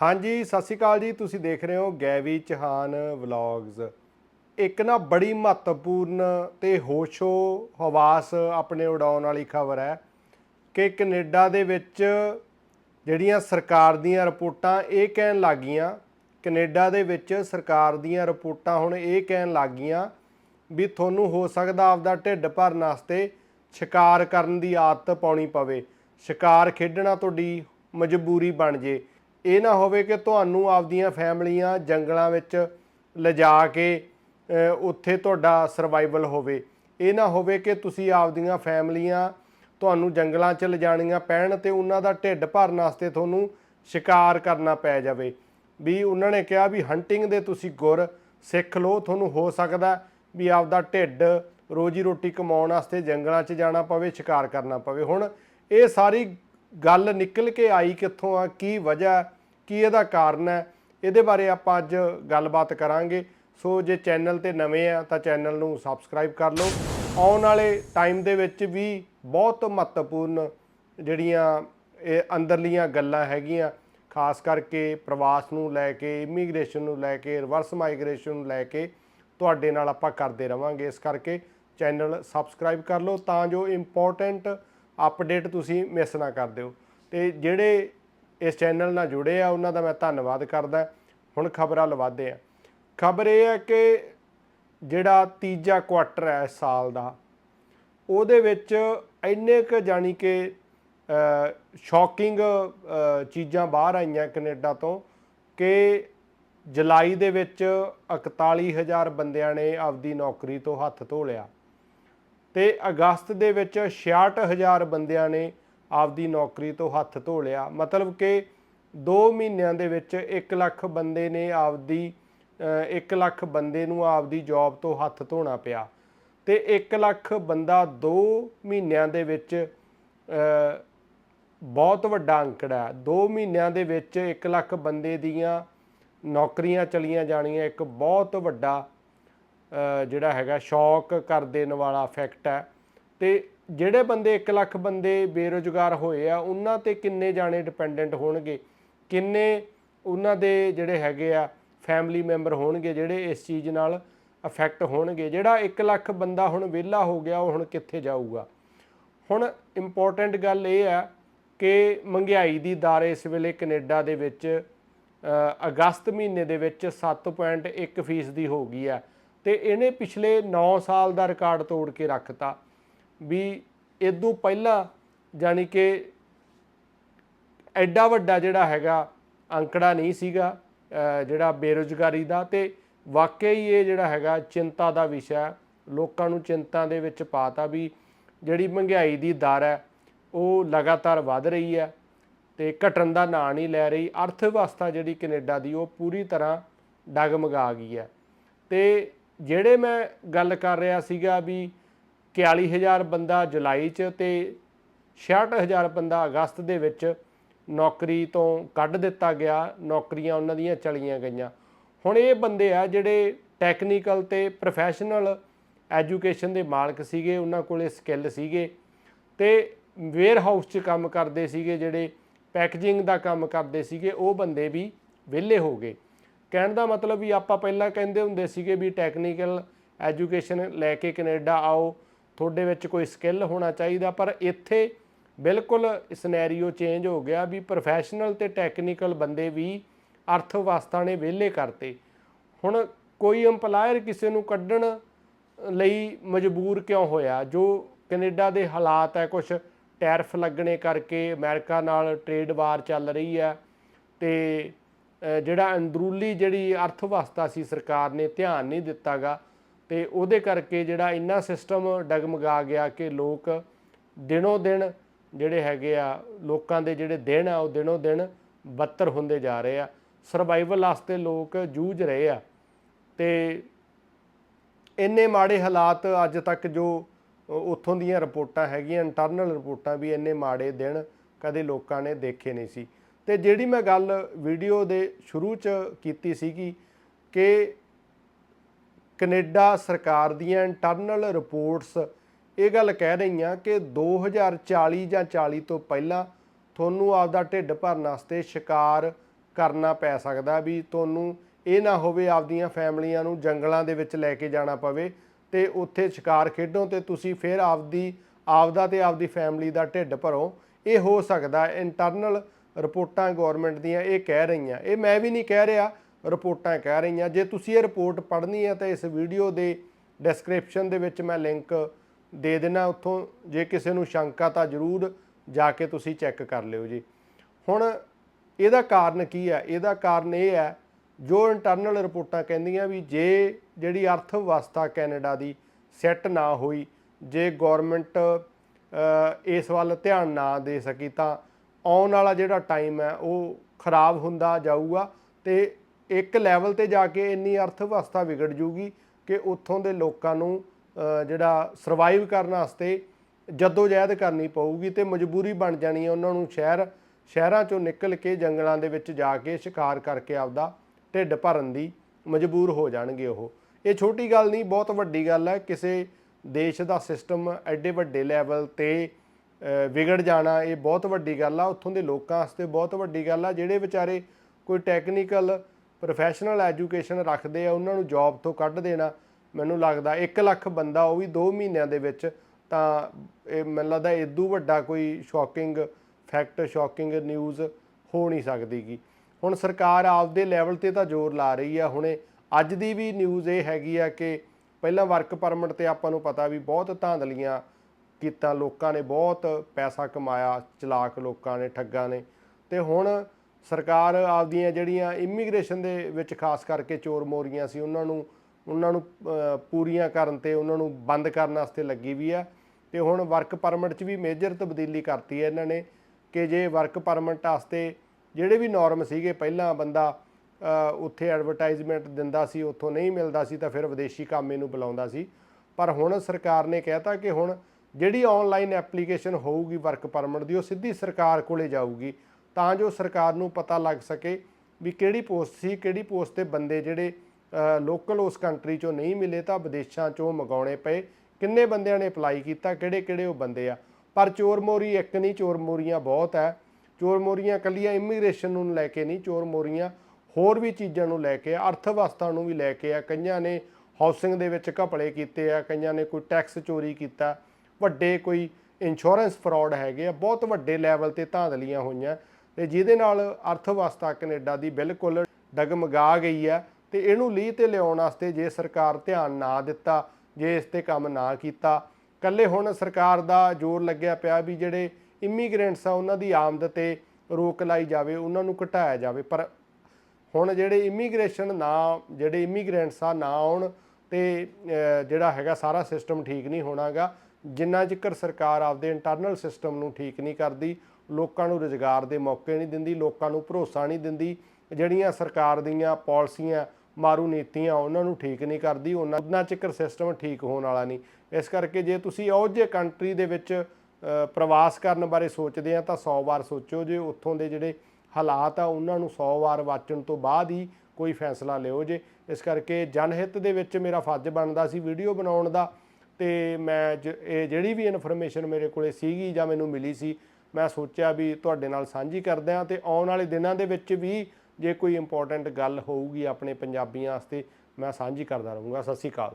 ਹਾਂਜੀ, ਸਤਿ ਸ਼੍ਰੀ ਅਕਾਲ ਜੀ। ਤੁਸੀਂ ਦੇਖ ਰਹੇ ਹੋ ਗੈਵੀ ਚਹਾਨ ਵਲੌਗਸ ਇੱਕ ਨਾ ਬੜੀ ਮਹੱਤਵਪੂਰਨ ਤੇ ਹੋਸ਼ੋ ਹਵਾਸ ਆਪਣੇ ਉਡਾਉਣ ਵਾਲੀ ਖਬਰ ਹੈ ਕਿ ਕੈਨੇਡਾ ਦੇ ਵਿੱਚ ਜਿਹੜੀਆਂ ਸਰਕਾਰ ਦੀਆਂ ਰਿਪੋਰਟਾਂ ਇਹ ਕਹਿਣ ਲੱਗੀਆਂ, ਕੈਨੇਡਾ ਦੇ ਵਿੱਚ ਸਰਕਾਰ ਦੀਆਂ ਰਿਪੋਰਟਾਂ ਹੁਣ ਇਹ ਕਹਿਣ ਲੱਗੀਆਂ ਵੀ ਤੁਹਾਨੂੰ ਹੋ ਸਕਦਾ ਆਪਦਾ ਢਿੱਡ ਭਰਨ ਵਾਸਤੇ ਸ਼ਿਕਾਰ ਕਰਨ ਦੀ ਆਦਤ ਪਾਉਣੀ ਪਵੇ। ਸ਼ਿਕਾਰ ਖੇਡਣਾ ਤੁਹਾਡੀ ਮਜਬੂਰੀ ਬਣ ਜੇ। ਇਹ ਨਾ ਹੋਵੇ ਕਿ ਤੁਹਾਨੂੰ ਆਪਦੀਆਂ ਫੈਮਲੀਆਂ ਜੰਗਲਾਂ ਵਿੱਚ ਲਿਜਾ ਕੇ ਉੱਥੇ ਤੁਹਾਡਾ ਸਰਵਾਈਵਲ ਹੋਵੇ। ਇਹ ਨਾ ਹੋਵੇ ਕਿ ਤੁਸੀਂ ਆਪਦੀਆਂ ਫੈਮਲੀਆਂ ਤੁਹਾਨੂੰ ਜੰਗਲਾਂ 'ਚ ਲਿਜਾਣੀਆਂ ਪੈਣ ਤੇ ਉਹਨਾਂ ਦਾ ਢਿੱਡ ਭਰਨ ਵਾਸਤੇ ਤੁਹਾਨੂੰ ਸ਼ਿਕਾਰ ਕਰਨਾ ਪੈ ਜਾਵੇ। ਵੀ ਉਹਨਾਂ ਨੇ ਕਿਹਾ ਵੀ ਹੰਟਿੰਗ ਦੇ ਤੁਸੀਂ ਗੁਰ ਸਿੱਖ ਲਓ, ਤੁਹਾਨੂੰ ਹੋ ਸਕਦਾ ਵੀ ਆਪਦਾ ਢਿੱਡ ਰੋਜੀ ਰੋਟੀ ਕਮਾਉਣ ਵਾਸਤੇ ਜੰਗਲਾਂ 'ਚ ਜਾਣਾ ਪਵੇ, ਸ਼ਿਕਾਰ ਕਰਨਾ ਪਵੇ। ਹੁਣ ਇਹ ਸਾਰੀ ਗੱਲ ਨਿਕਲ ਕੇ ਆਈ ਕਿੱਥੋਂ ਆ? ਕੀ ਵਜ੍ਹਾ ਕੀ ਇਹਦਾ ਕਾਰਨ ਹੈ? ਇਹਦੇ ਬਾਰੇ ਆਪਾਂ ਅੱਜ ਗੱਲਬਾਤ ਕਰਾਂਗੇ। ਸੋ ਜੇ ਚੈਨਲ ਤੇ ਨਵੇਂ ਆ ਤਾਂ ਚੈਨਲ ਨੂੰ ਸਬਸਕ੍ਰਾਈਬ ਕਰ ਲਓ। ਆਉਣ ਵਾਲੇ ਟਾਈਮ ਦੇ ਵਿੱਚ ਵੀ ਬਹੁਤ ਮਹੱਤਵਪੂਰਨ ਜਿਹੜੀਆਂ ਇਹ ਅੰਦਰਲੀਆਂ ਗੱਲਾਂ ਹੈਗੀਆਂ, ਖਾਸ ਕਰਕੇ ਪ੍ਰਵਾਸ ਨੂੰ ਲੈ ਕੇ ਇਮੀਗ੍ਰੇਸ਼ਨ ਨੂੰ ਲੈ ਕੇ ਰਿਵਰਸ ਮਾਈਗ੍ਰੇਸ਼ਨ ਨੂੰ ਲੈ ਕੇ ਤੁਹਾਡੇ ਨਾਲ ਆਪਾਂ ਕਰਦੇ ਰਵਾਂਗੇ। ਇਸ ਕਰਕੇ ਚੈਨਲ ਸਬਸਕ੍ਰਾਈਬ ਕਰ ਲਓ ਤਾਂ ਜੋ ਇੰਪੋਰਟੈਂਟ ਅਪਡੇਟ ਤੁਸੀਂ ਮਿਸ ਨਾ ਕਰ ਦਿਓ। ਤੇ ਜਿਹੜੇ ਇਸ ਚੈਨਲ ਨਾਲ ਜੁੜੇ ਆ, ਉਹਨਾਂ ਦਾ ਮੈਂ ਧੰਨਵਾਦ ਕਰਦਾ। ਹੁਣ ਖਬਰਾਂ ਲਵਾਦੇ ਆ। ਖਬਰ ਇਹ ਹੈ ਕਿ ਜਿਹੜਾ ਤੀਜਾ ਕੁਆਟਰ ਹੈ ਇਸ ਸਾਲ ਦਾ, ਉਹਦੇ ਵਿੱਚ ਇੰਨੇ ਕੁ ਜਾਣੀ ਕਿ ਸ਼ੌਕਿੰਗ ਚੀਜ਼ਾਂ ਬਾਹਰ ਆਈਆਂ ਕੈਨੇਡਾ ਤੋਂ ਕਿ ਜੁਲਾਈ ਦੇ ਵਿੱਚ 41000 ਬੰਦਿਆਂ ਨੇ ਆਪਦੀ ਨੌਕਰੀ ਤੋਂ ਹੱਥ ਧੋ ਲਿਆ। ਤੇ ਅਗਸਤ ਦੇ ਵਿੱਚ 66000 ਬੰਦਿਆਂ ਨੇ ਆਪਦੀ ਨੌਕਰੀ ਤੋਂ ਹੱਥ ਧੋ ਲਿਆ। ਮਤਲਬ ਕਿ 2 ਮਹੀਨਿਆਂ ਦੇ ਵਿੱਚ 1 ਲੱਖ ਬੰਦੇ ਨੇ ਆਪਦੀ 1 ਲੱਖ ਬੰਦੇ ਨੂੰ ਆਪਦੀ ਜੌਬ ਤੋਂ ਹੱਥ ਧੋਣਾ ਪਿਆ। ਤੇ 1 ਲੱਖ ਬੰਦਾ 2 ਮਹੀਨਿਆਂ ਦੇ ਵਿੱਚ ਬਹੁਤ ਵੱਡਾ ਅੰਕੜਾ ਹੈ। 2 ਮਹੀਨਿਆਂ ਦੇ ਵਿੱਚ 1 ਲੱਖ ਬੰਦੇ ਦੀਆਂ ਨੌਕਰੀਆਂ ਚਲੀਆਂ ਜਾਣੀਆਂ ਇੱਕ ਬਹੁਤ ਵੱਡਾ ਜਿਹੜਾ ਹੈਗਾ ਸ਼ੌਕ ਕਰ ਦੇਣ ਵਾਲਾ ਫੈਕਟ ਹੈ। ਤੇ ਜਿਹੜੇ ਬੰਦੇ 1 ਲੱਖ ਬੰਦੇ ਬੇਰੁਜ਼ਗਾਰ ਹੋਏ ਆ, ਉਹਨਾਂ ਤੇ ਕਿੰਨੇ ਜਾਣੇ ਡਿਪੈਂਡੈਂਟ ਹੋਣਗੇ? ਕਿੰਨੇ ਉਹਨਾਂ ਦੇ ਜਿਹੜੇ ਹੈਗੇ ਆ ਫੈਮਿਲੀ ਮੈਂਬਰ ਹੋਣਗੇ ਜਿਹੜੇ ਇਸ ਚੀਜ਼ ਨਾਲ ਅਫੈਕਟ ਹੋਣਗੇ? ਜਿਹੜਾ 1 ਲੱਖ ਬੰਦਾ ਹੁਣ ਵਿਹਲਾ ਹੋ ਗਿਆ, ਉਹ ਹੁਣ ਕਿੱਥੇ ਜਾਊਗਾ? ਹੁਣ ਇੰਪੋਰਟੈਂਟ ਗੱਲ ਇਹ ਆ ਕਿ ਮਹਿੰਗਾਈ ਦੀ ਦਰ ਇਸ ਵੇਲੇ ਕੈਨੇਡਾ ਦੇ ਵਿੱਚ ਅਗਸਤ ਮਹੀਨੇ ਦੇ ਵਿੱਚ 7.1 ਫੀਸਦੀ ਹੋ ਗਈ ਆ ਤੇ ਇਹਨੇ ਪਿਛਲੇ 9 ਸਾਲ ਦਾ ਰਿਕਾਰਡ ਤੋੜ ਕੇ ਰੱਖਤਾ। ਵੀ ਇਦੋਂ ਪਹਿਲਾਂ ਜਾਨੀ ਕਿ ਐਡਾ ਵੱਡਾ ਜਿਹੜਾ ਹੈਗਾ ਅੰਕੜਾ ਨਹੀਂ ਸੀਗਾ ਜਿਹੜਾ ਬੇਰੁਜ਼ਗਾਰੀ ਦਾ ਤੇ ਵਾਕਈ ਇਹ ਜਿਹੜਾ ਹੈਗਾ ਚਿੰਤਾ ਦਾ ਵਿਸ਼ਾ ਲੋਕਾਂ ਨੂੰ ਚਿੰਤਾ ਦੇ ਵਿੱਚ ਪਾਤਾ ਵੀ ਜਿਹੜੀ ਮਹਿੰਗਾਈ ਦੀ ਦਰ ਹੈ, ਉਹ ਲਗਾਤਾਰ ਵੱਧ ਰਹੀ ਹੈ ਤੇ ਘਟਣ ਦਾ ਨਾਂ ਨਹੀਂ ਲੈ ਰਹੀ। ਅਰਥ ਵਿਵਸਥਾ ਜਿਹੜੀ ਕੈਨੇਡਾ ਦੀ, ਉਹ ਪੂਰੀ ਤਰ੍ਹਾਂ ਡਗਮਗਾ ਗਈ ਹੈ। ਤੇ ਜਿਹੜੇ ਮੈਂ ਗੱਲ ਕਰ ਰਿਹਾ ਸੀਗਾ ਵੀ 41000 ਬੰਦਾ ਜੁਲਾਈ 'ਚ ਤੇ 66000 ਬੰਦਾ ਅਗਸਤ ਦੇ ਵਿੱਚ ਨੌਕਰੀ ਤੋਂ ਕੱਢ ਦਿੱਤਾ ਗਿਆ, ਨੌਕਰੀਆਂ ਉਹਨਾਂ ਦੀਆਂ ਚਲੀਆਂ ਗਈਆਂ। ਹੁਣ ਇਹ ਬੰਦੇ ਆ ਜਿਹੜੇ ਟੈਕਨੀਕਲ ਤੇ ਪ੍ਰੋਫੈਸ਼ਨਲ ਐਜੂਕੇਸ਼ਨ ਦੇ ਮਾਲਕ ਸੀਗੇ, ਉਹਨਾਂ ਕੋਲੇ ਸਕਿੱਲ ਸੀਗੇ ਤੇ ਵੇਅਰ ਹਾਊਸ 'ਚ ਕੰਮ ਕਰਦੇ ਸੀਗੇ, ਜਿਹੜੇ ਪੈਕੇਜਿੰਗ ਦਾ ਕੰਮ ਕਰਦੇ ਸੀਗੇ, ਉਹ ਬੰਦੇ ਵੀ ਵਿਹਲੇ ਹੋ ਗਏ। ਕਹਿਣ ਦਾ ਮਤਲਬ ਵੀ ਆਪਾਂ ਪਹਿਲਾਂ ਕਹਿੰਦੇ ਹੁੰਦੇ ਸੀਗੇ ਵੀ ਟੈਕਨੀਕਲ ਐਜੂਕੇਸ਼ਨ ਲੈ ਕੇ ਕੈਨੇਡਾ ਆਓ ਤੁਹਾਡੇ ਵਿੱਚ ਕੋਈ ਸਕਿੱਲ ਹੋਣਾ ਚਾਹੀਦਾ, ਪਰ ਇੱਥੇ ਬਿਲਕੁਲ ਸਿਨੈਰੀਓ ਚੇਂਜ ਹੋ ਗਿਆ ਵੀ ਪ੍ਰੋਫੈਸ਼ਨਲ ਤੇ ਟੈਕਨੀਕਲ ਬੰਦੇ ਵੀ ਅਰਥ ਵਿਵਸਥਾ ਨੇ ਵਿਹਲੇ ਕਰਤੇ। ਹੁਣ ਕੋਈ EMPLOYER ਕਿਸੇ ਨੂੰ ਕੱਢਣ ਲਈ ਮਜਬੂਰ ਕਿਉਂ ਹੋਇਆ? ਜੋ ਕੈਨੇਡਾ ਦੇ ਹਾਲਾਤ ਹੈ ਕੁਝ ਟੈਰਫ ਲੱਗਣੇ ਕਰਕੇ ਅਮਰੀਕਾ ਨਾਲ ਟ੍ਰੇਡ ਵਾਰ ਚੱਲ ਰਹੀ ਹੈ ਤੇ ਜਿਹੜਾ ਅੰਦਰੂਲੀ ਜਿਹੜੀ ਅਰਥ ਵਿਵਸਥਾ ਸੀ ਸਰਕਾਰ ਨੇ ਧਿਆਨ ਨਹੀਂ ਦਿੱਤਾਗਾ ਤੇ ਉਹਦੇ ਕਰਕੇ ਜਿਹੜਾ ਇੰਨਾ ਸਿਸਟਮ ਡਗਮਗਾ ਗਿਆ ਕਿ ਲੋਕ ਦਿਨੋ ਦਿਨ ਜਿਹੜੇ ਹੈਗੇ ਆ, ਲੋਕਾਂ ਦੇ ਜਿਹੜੇ ਦਿਨ ਆ, ਉਹ ਦਿਨੋ ਦਿਨ ਬੱਤਰ ਹੁੰਦੇ ਜਾ ਰਹੇ ਆ। ਸਰਵਾਈਵਲ ਵਾਸਤੇ ਲੋਕ ਜੂਝ ਰਹੇ ਆ। ਤੇ ਇੰਨੇ ਮਾੜੇ ਹਾਲਾਤ ਅੱਜ ਤੱਕ ਜੋ ਉੱਥੋਂ ਦੀਆਂ ਰਿਪੋਰਟਾਂ ਹੈਗੀਆਂ ਇੰਟਰਨਲ ਰਿਪੋਰਟਾਂ ਵੀ ਇੰਨੇ ਮਾੜੇ ਦਿਨ ਕਦੇ ਲੋਕਾਂ ਨੇ ਦੇਖੇ ਨਹੀਂ ਸੀ। ਤੇ ਜਿਹੜੀ ਮੈਂ ਗੱਲ ਵੀਡੀਓ ਦੇ ਸ਼ੁਰੂ ਚ ਕੀਤੀ ਸੀਗੀ ਕਿ ਕੈਨੇਡਾ ਸਰਕਾਰ ਦੀਆਂ ਇੰਟਰਨਲ ਰਿਪੋਰਟਸ ਇਹ ਗੱਲ ਕਹਿ ਰਹੀਆਂ ਕਿ 2040 ਜਾਂ 40 ਤੋਂ ਪਹਿਲਾਂ ਤੁਹਾਨੂੰ ਆਪਦਾ ਢਿੱਡ ਭਰਨ ਵਾਸਤੇ ਸ਼ਿਕਾਰ ਕਰਨਾ ਪੈ ਸਕਦਾ ਵੀ ਤੁਹਾਨੂੰ ਇਹ ਨਾ ਹੋਵੇ ਆਪਦੀਆਂ ਫੈਮਲੀਆਂ ਨੂੰ ਜੰਗਲਾਂ ਦੇ ਵਿੱਚ ਲੈ ਕੇ ਜਾਣਾ ਪਵੇ ਤੇ ਉੱਥੇ ਸ਼ਿਕਾਰ ਖੇਡੋ ਤੇ ਤੁਸੀਂ ਫਿਰ ਆਪਦੀ, ਆਪਦਾ ਤੇ ਆਪਦੀ ਫੈਮਲੀ ਦਾ ਢਿੱਡ ਭਰੋ। ਇਹ ਹੋ ਸਕਦਾ ਇੰਟਰਨਲ ਰਿਪੋਰਟਾਂ ਗਵਰਨਮੈਂਟ ਦੀਆਂ ਇਹ ਕਹਿ ਰਹੀਆਂ। ਇਹ ਮੈਂ ਵੀ ਨਹੀਂ ਕਹਿ ਰਿਹਾ ਰਿਪੋਰਟਾਂ ਕਹਿ ਰਹੀਆਂ। ਜੇ ਤੁਸੀਂ ਇਹ ਰਿਪੋਰਟ ਪੜ੍ਹਨੀ ਹੈ ਤਾਂ ਇਸ ਵੀਡੀਓ ਦੇ ਡਿਸਕ੍ਰਿਪਸ਼ਨ ਦੇ ਵਿੱਚ ਮੈਂ ਲਿੰਕ ਦੇ ਦੇਣਾ ਉੱਥੋਂ। ਜੇ ਕਿਸੇ ਨੂੰ ਸ਼ੰਕਾ ਤਾਂ ਜ਼ਰੂਰ ਜਾ ਕੇ ਤੁਸੀਂ ਚੈੱਕ ਕਰ ਲਿਓ ਜੀ। ਹੁਣ ਇਹਦਾ ਕਾਰਨ ਕੀ ਹੈ? ਇਹਦਾ ਕਾਰਨ ਇਹ ਹੈ, ਜੋ ਇੰਟਰਨਲ ਰਿਪੋਰਟਾਂ ਕਹਿੰਦੀਆਂ ਵੀ ਜੇ ਜਿਹੜੀ ਅਰਥ ਵਿਵਸਥਾ ਕੈਨੇਡਾ ਦੀ ਸੈੱਟ ਨਾ ਹੋਈ, ਜੇ ਗਵਰਨਮੈਂਟ ਇਸ ਵੱਲ ਧਿਆਨ ਨਾ ਦੇ ਸਕੀ ਤਾਂ ਆਉਣ ਵਾਲਾ ਜਿਹੜਾ ਟਾਈਮ ਹੈ ਉਹ ਖਰਾਬ ਹੁੰਦਾ ਜਾਊਗਾ ਤੇ ਇੱਕ ਲੈਵਲ ਤੇ ਜਾ ਕੇ ਇੰਨੀ ਅਰਥ ਵਿਵਸਥਾ ਵਿਗੜ ਜੂਗੀ ਕਿ ਉੱਥੋਂ ਦੇ ਲੋਕਾਂ ਨੂੰ ਜਿਹੜਾ ਸਰਵਾਈਵ ਕਰਨ ਵਾਸਤੇ ਜਦੋਜਹਿਦ ਕਰਨੀ ਪਊਗੀ ਤੇ ਮਜਬੂਰੀ ਬਣ ਜਾਣੀ ਹੈ ਉਹਨਾਂ ਨੂੰ ਸ਼ਹਿਰ, ਸ਼ਹਿਰਾਂ ਚੋਂ ਨਿਕਲ ਕੇ ਜੰਗਲਾਂ ਦੇ ਵਿੱਚ ਜਾ ਕੇ ਸ਼ਿਕਾਰ ਕਰਕੇ ਆਪਦਾ ਢਿੱਡ ਭਰਨ ਦੀ ਮਜਬੂਰ ਹੋ ਜਾਣਗੇ ਉਹ। ਇਹ ਛੋਟੀ ਗੱਲ ਨਹੀਂ, ਬਹੁਤ ਵੱਡੀ ਗੱਲ ਹੈ। ਕਿਸੇ ਦੇਸ਼ ਦਾ ਸਿਸਟਮ ਐਡੇ ਵੱਡੇ ਲੈਵਲ ਤੇ ਵਿਗੜ ਜਾਣਾ, ਇਹ ਬਹੁਤ ਵੱਡੀ ਗੱਲ ਆ। ਉੱਥੋਂ ਦੇ ਲੋਕਾਂ ਵਾਸਤੇ ਬਹੁਤ ਵੱਡੀ ਗੱਲ ਆ। ਜਿਹੜੇ ਵਿਚਾਰੇ ਕੋਈ ਟੈਕਨੀਕਲ ਪ੍ਰੋਫੈਸ਼ਨਲ ਐਜੂਕੇਸ਼ਨ ਰੱਖਦੇ ਆ, ਉਹਨਾਂ ਨੂੰ ਜੌਬ ਤੋਂ ਕੱਢ ਦੇਣਾ। ਮੈਨੂੰ ਲੱਗਦਾ 1 ਲੱਖ ਬੰਦਾ, ਉਹ ਵੀ 2 ਮਹੀਨਿਆਂ ਦੇ ਵਿੱਚ, ਤਾਂ ਇਹ ਮੈਨੂੰ ਲੱਗਦਾ ਇਦੋਂ ਵੱਡਾ ਕੋਈ ਸ਼ੌਕਿੰਗ ਫੈਕਟ ਸ਼ੌਕਿੰਗ ਨਿਊਜ਼ ਹੋ ਨਹੀਂ ਸਕਦੀਗੀ। ਹੁਣ ਸਰਕਾਰ ਆਪਦੇ ਲੈਵਲ ਤੇ ਤਾਂ ਜ਼ੋਰ ਲਾ ਰਹੀ ਆ। ਹੁਣੇ ਅੱਜ ਦੀ ਵੀ ਨਿਊਜ਼ ਇਹ ਹੈਗੀ ਆ ਕਿ ਪਹਿਲਾਂ ਵਰਕ ਪਰਮਿਟ ਤੇ ਆਪਾਂ ਨੂੰ ਪਤਾ ਵੀ ਬਹੁਤ ਧਾਂਦਲੀਆਂ ਕੀਤਾ, ਲੋਕਾਂ ਨੇ ਬਹੁਤ ਪੈਸਾ ਕਮਾਇਆ, ਚਲਾਕ ਲੋਕਾਂ ਨੇ, ਠੱਗਾਂ ਨੇ। ਤੇ ਹੁਣ ਸਰਕਾਰ ਆਪਦੀਆਂ ਜਿਹੜੀਆਂ ਇਮੀਗ੍ਰੇਸ਼ਨ ਦੇ ਵਿੱਚ ਖਾਸ ਕਰਕੇ ਚੋਰ ਮੋਰੀਆਂ ਸੀ, ਉਹਨਾਂ ਨੂੰ ਉਹਨਾਂ ਨੂੰ ਪੂਰੀਆਂ ਕਰਨ ਤੇ ਉਹਨਾਂ ਨੂੰ ਬੰਦ ਕਰਨ ਵਾਸਤੇ ਲੱਗੀ ਵੀ ਆ ਤੇ ਹੁਣ ਵਰਕ ਪਰਮਿਟ 'ਚ ਵੀ ਮੇਜਰ ਤਬਦੀਲੀ ਕਰਤੀ ਹੈ ਇਹਨਾਂ ਨੇ ਕਿ ਜੇ ਵਰਕ ਪਰਮਿਟ ਵਾਸਤੇ ਜਿਹੜੇ ਵੀ ਨਾਰਮ ਸੀਗੇ, ਪਹਿਲਾਂ ਬੰਦਾ ਉੱਥੇ ਐਡਵਰਟਾਈਜ਼ਮੈਂਟ ਦਿੰਦਾ ਸੀ, ਉੱਥੋਂ ਨਹੀਂ ਮਿਲਦਾ ਸੀ, ਤਾਂ ਫਿਰ ਵਿਦੇਸ਼ੀ ਕਾਮੇ ਨੂੰ ਬੁਲਾਉਂਦਾ ਸੀ। ਪਰ ਹੁਣ ਸਰਕਾਰ ਨੇ ਕਹਿਤਾ ਕਿ ਹੁਣ ਜਿਹੜੀ ਆਨਲਾਈਨ ਐਪਲੀਕੇਸ਼ਨ ਹੋਊਗੀ ਵਰਕ ਪਰਮਿਟ ਦੀ, ਉਹ ਸਿੱਧੀ ਸਰਕਾਰ ਕੋਲੇ ਜਾਊਗੀ। ਤਾਂ ਜੋ ਸਰਕਾਰ ਨੂੰ ਪਤਾ ਲੱਗ ਸਕੇ ਵੀ ਕਿਹੜੀ ਪੋਸਟ ਸੀ ਕਿਹੜੀ ਪੋਸਟ ਤੇ ਬੰਦੇ ਜਿਹੜੇ ਲੋਕਲ ਉਸ ਕੰਟਰੀ ਚੋਂ ਨਹੀਂ ਮਿਲੇ ਤਾਂ ਵਿਦੇਸ਼ਾਂ ਚੋਂ ਮੰਗਾਉਣੇ ਪਏ ਕਿੰਨੇ ਬੰਦਿਆਂ ਨੇ ਅਪਲਾਈ ਕੀਤਾ ਕਿਹੜੇ ਕਿਹੜੇ ਉਹ ਬੰਦੇ ਆ। ਪਰ ਚੋਰ ਮੋਰੀ ਇੱਕ ਨਹੀਂ ਚੋਰ ਮੋਰੀਆਂ ਬਹੁਤ ਹੈ। ਚੋਰ ਮੋਰੀਆਂ ਕੱਲੀਆਂ ਇਮੀਗ੍ਰੇਸ਼ਨ ਨੂੰ ਲੈ ਕੇ ਨਹੀਂ ਚੋਰ ਮੋਰੀਆਂ ਹੋਰ ਵੀ ਚੀਜ਼ਾਂ ਨੂੰ ਲੈ ਕੇ ਆ, ਅਰਥ ਵਿਵਸਥਾ ਨੂੰ ਵੀ ਲੈ ਕੇ ਆ। ਕਈਆਂ ਨੇ ਹਾਊਸਿੰਗ ਦੇ ਵਿੱਚ ਘਪਲੇ ਕੀਤੇ ਆ ਕਈਆਂ ਨੇ ਕੋਈ ਟੈਕਸ ਚੋਰੀ ਕੀਤਾ। ਵੱਡੇ ਕੋਈ ਇੰਸ਼ੋਰੈਂਸ ਫਰਾਡ ਹੈਗੇ ਆ ਬਹੁਤ ਵੱਡੇ ਲੈਵਲ ਤੇ ਧਾਂਦਲੀਆਂ ਹੋਈਆਂ। ਤੇ ਜਿਹਦੇ ਨਾਲ ਅਰਥ ਵਿਵਸਥਾ ਕੈਨੇਡਾ ਦੀ ਬਿਲਕੁਲ ਡਗਮਗਾ ਗਈ ਹੈ ਤੇ ਇਹਨੂੰ ਲੀਹ ਤੇ ਲਿਆਉਣ ਵਾਸਤੇ ਜੇ ਸਰਕਾਰ ਧਿਆਨ ਨਾ ਦਿੱਤਾ, ਜੇ ਇਸ ਤੇ ਕੰਮ ਨਾ ਕੀਤਾ ਕੱਲੇ ਹੁਣ ਸਰਕਾਰ ਦਾ ਜ਼ੋਰ ਲੱਗਿਆ ਪਿਆ ਵੀ ਜਿਹੜੇ ਇਮੀਗ੍ਰੈਂਟਸ ਆ ਉਹਨਾਂ ਦੀ ਆਮਦ ਤੇ ਰੋਕ ਲਾਈ ਜਾਵੇ, ਉਹਨਾਂ ਨੂੰ ਘਟਾਇਆ ਜਾਵੇ, ਪਰ ਹੁਣ ਜਿਹੜੇ ਇਮੀਗ੍ਰੇਸ਼ਨ ਨਾ, ਜਿਹੜੇ ਇਮੀਗ੍ਰੈਂਟਸ ਆ ਨਾ ਆਉਣ ਤੇ ਜਿਹੜਾ ਹੈਗਾ ਸਾਰਾ ਸਿਸਟਮ ਠੀਕ ਨਹੀਂ ਹੋਣਾਗਾ, ਜਿੰਨਾ ਚਿਰ ਸਰਕਾਰ ਆਪਦੇ ਇੰਟਰਨਲ ਸਿਸਟਮ ਨੂੰ ਠੀਕ ਨਹੀਂ ਕਰਦੀ ਲੋਕਾਂ ਨੂੰ ਰੁਜ਼ਗਾਰ ਦੇ ਮੌਕੇ ਨਹੀਂ ਦਿੰਦੀ, ਲੋਕਾਂ ਨੂੰ ਭਰੋਸਾ ਨਹੀਂ ਦਿੰਦੀ। ਜਿਹੜੀਆਂ ਸਰਕਾਰ ਦੀਆਂ ਪਾਲਿਸੀਆਂ, ਮਾਰੂ ਨੀਤੀਆਂ ਉਹਨਾਂ ਨੂੰ ਠੀਕ ਨਹੀਂ ਕਰਦੀ, ਉਹਨਾਂ ਚਿਕਰ ਸਿਸਟਮ ਠੀਕ ਹੋਣ ਵਾਲਾ ਨਹੀਂ। ਇਸ ਕਰਕੇ ਜੇ ਤੁਸੀਂ ਉਹ ਜੇ ਕੰਟਰੀ ਦੇ ਵਿੱਚ ਪ੍ਰਵਾਸ ਕਰਨ ਬਾਰੇ ਸੋਚਦੇ ਆ, ਤਾਂ 100 ਵਾਰ ਸੋਚੋ ਜੇ ਉੱਥੋਂ ਦੇ ਜਿਹੜੇ ਹਾਲਾਤ ਆ, ਉਹਨਾਂ ਨੂੰ 100 ਵਾਰ ਵਾਚਣ ਤੋਂ ਬਾਅਦ ਹੀ ਕੋਈ ਫੈਸਲਾ ਲਿਓ ਜੇ। ਇਸ ਕਰਕੇ ਜਨਹਿਤ ਦੇ ਵਿੱਚ ਮੇਰਾ ਫਰਜ਼ ਬਣਦਾ ਸੀ ਵੀਡੀਓ ਬਣਾਉਣ ਦਾ, ਤੇ ਮੈਂ ਜ- ਇਹ ਜਿਹੜੀ ਵੀ ਇਨਫੋਰਮੇਸ਼ਨ ਮੇਰੇ ਕੋਲੇ ਸੀਗੀ ਜਾਂ ਮੈਨੂੰ ਮਿਲੀ ਸੀ ਮੈਂ ਸੋਚਿਆ ਵੀ ਤੁਹਾਡੇ ਨਾਲ ਸਾਂਝੀ ਕਰਦੇ ਹਾਂ ਤੇ ਆਉਣ ਵਾਲੇ ਦਿਨਾਂ ਦੇ ਵਿੱਚ ਵੀ ਜੇ ਕੋਈ ਇੰਪੋਰਟੈਂਟ ਗੱਲ ਹੋਊਗੀ ਆਪਣੇ ਪੰਜਾਬੀਆਂ ਵਾਸਤੇ, ਮੈਂ ਸਾਂਝੀ ਕਰਦਾ ਰਹੂੰਗਾ। ਸਤਿ ਸ਼੍ਰੀ ਅਕਾਲ।